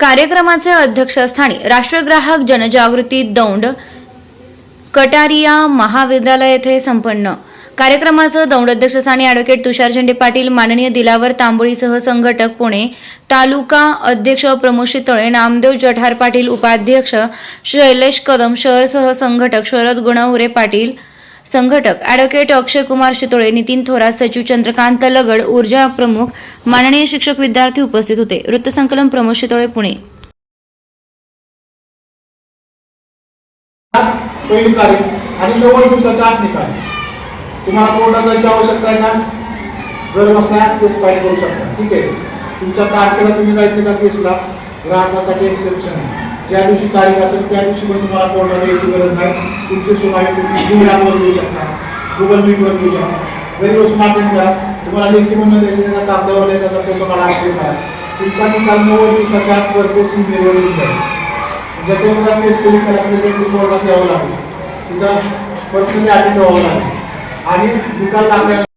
कार्यक्रमाचे अध्यक्षस्थानी राष्ट्रग्राहक जनजागृती दौंड कटारिया महाविद्यालय येथे संपन्न. कार्यक्रमाचं दौंडाध्यक्षस्थानी ॲडव्होकेट तुषार झेंडे पाटील माननीय दिलावर तांबोळीसह संघटक पुणे तालुका अध्यक्ष प्रमोद शितळे नामदेव जठार पाटील उपाध्यक्ष शैलेश कदम शहरसह संघटक शरद गुणवरे पाटील संघटक ॲडव्होकेट अक्षय कुमार शितोळे नितीन थोरात सचिव चंद्रकांत लगड ऊर्जा प्रमुख माननीय शिक्षक विद्यार्थी उपस्थित होते. वृत्तसंकलन प्रमोद शितोळे पुणे. पहिली तारीख आणि नव्वद दिवसाच्या आत निकाल. तुम्हाला कोर्टात जायची आवश्यकता आहे का घर बसल्या केस फाईल करू शकता. ठीक आहे? तुमच्या तारखेला तुम्ही जायचं का केसला? ग्राहकासाठी एक्सेप्शन आहे. ज्या दिवशी तारीख असेल त्या दिवशी पण तुम्हाला कोर्टात यायची गरज नाही. तुमची सुनावणी तुम्ही झूम ॲपवर घेऊ शकता. गुगल मीटवर घेऊ शकता. घरी बसून अटेंड करा. तुम्हाला लेखी म्हणणं द्यायचं त्याचा कागदावर द्या त्याचा फोटो काढा अपलोड करा. तुमचा निकाल नव्वद दिवसाच्या आत भरपूर येऊन जाईल. ज्याच्यावर केस केली त्याला प्रेझेंट कोर्टात यावं लागेल. तिथं पर्सनली अटेंड व्हावं लागेल. आणि निकाल लागल्यानंतर